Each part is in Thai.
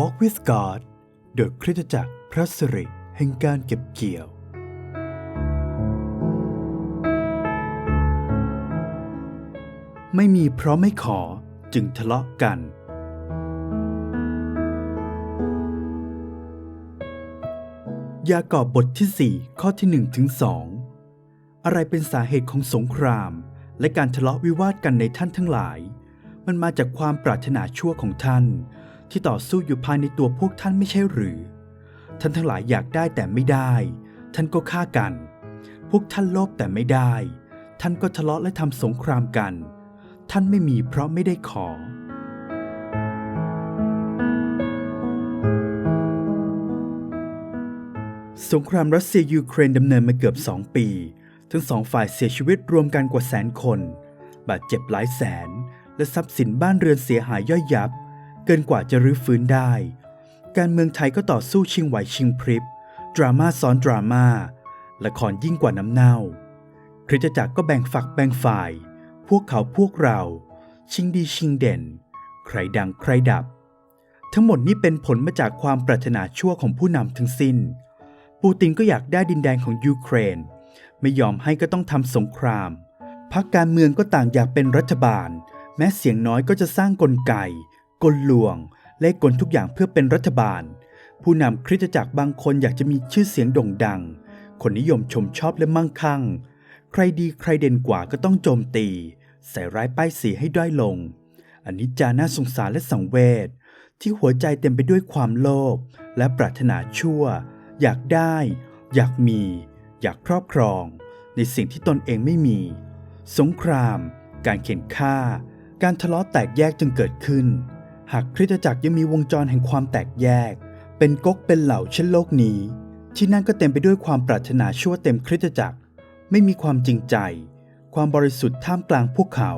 Walk with God โดยคริสตจักรพระสิริแห่งการเก็บเกี่ยว ไม่มีเพราะไม่ขอจึงทะเลาะกัน ยากอบบทที่ 4 ข้อที่1ถึง2อะไรเป็นสาเหตุของสงคราม และการทะเลาะวิวาทกันในท่านทั้งหลาย มันมาจากความปรารถนาชั่วของท่าน ที่ต่อสู้อยู่ภายในตัวพวกท่านไม่ใช่หรือ ท่านทั้งหลายอยากได้แต่ไม่ได้ ท่านก็ฆ่ากัน พวกท่านโลภแต่ไม่ได้ ท่านก็ทะเลาะและทำสงครามกัน ท่านไม่มีเพราะไม่ได้ขอสงครามรัสเซียยูเครนดำเนินมาเกือบ 2 ปี ทั้งสองฝ่ายเสียชีวิตรวมกันกว่าแสนคน บาดเจ็บหลายแสน และทรัพย์สินบ้านเรือนเสียหายย่อยยับ เกินกว่าจะรื้อฟื้นได้ การเมืองไทยก็ต่อสู้ชิงไหวชิงพริบ ดราม่าซ้อนดราม่า ละครยิ่งกว่าน้ำเน่า คริสตจักรก็แบ่งฝักแบ่งฝ่าย พวกเขาพวกเรา ชิงดีชิงเด่น ใครดังใครดับ ทั้งหมดนี้เป็นผลมาจากความปรารถนาชั่วของผู้นำทั้งสิ้น ปูตินก็อยากได้ดินแดนของยูเครน ไม่ยอมให้ก็ต้องทำสงครามพรรคการเมืองก็ต่างอยากเป็นรัฐบาล แม้เสียงน้อยก็จะสร้างกลไก กลลวง และกลทุกอย่างเพื่อเป็นรัฐบาล ผู้นำคริสตจักรบางคนอยากจะมีชื่อเสียงโด่งดัง คนนิยมชมชอบและมั่งคั่ง ใครดีใครเด่นกว่าก็ต้องโจมตี ใส่ร้ายป้ายสีให้ด้อยลง อันนี้จาน่าสงสารและสังเวชที่หัวใจเต็มไปด้วยความโลภและปรารถนาชั่ว อยากได้ อยากมี อยากครอบครอง ในสิ่งที่ตนเองไม่มี สงคราม การเข็นฆ่า การทะเลาะแตกแยกจึงเกิดขึ้น หากคริสตจักรยังมีวงจรแห่งความแตกแยก เป็นก๊กเป็นเหล่าเช่นโลกนี้ ที่นั่นก็เต็มไปด้วยความปรารถนาชั่วเต็มคริสตจักร ไม่มีความจริงใจ ความบริสุทธิ์ท่ามกลางพวกเขา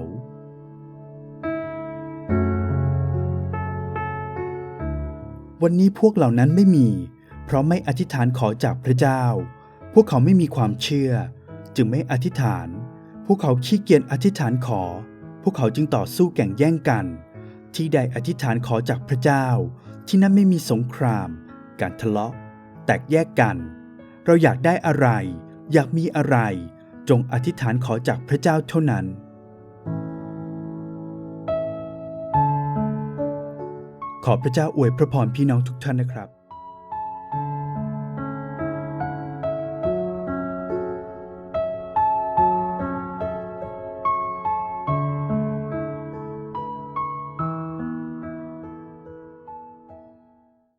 วันนี้พวกเหล่านั้นไม่มี เพราะไม่อธิษฐานขอจากพระเจ้า พวกเขาไม่มีความเชื่อ จึงไม่อธิษฐาน พวกเขาขี้เกียจอธิษฐานขอ พวกเขาจึงต่อสู้แข่งแย่งกัน ที่ใดอธิษฐานขอจากพระเจ้า ที่นั่นไม่มีสงคราม การทะเลาะ แตกแยกกัน เราอยากได้อะไร อยากมีอะไร จงอธิษฐานขอจากพระเจ้าเท่านั้น ขอพระเจ้าอวยพระพรพี่น้องทุกท่านนะครับ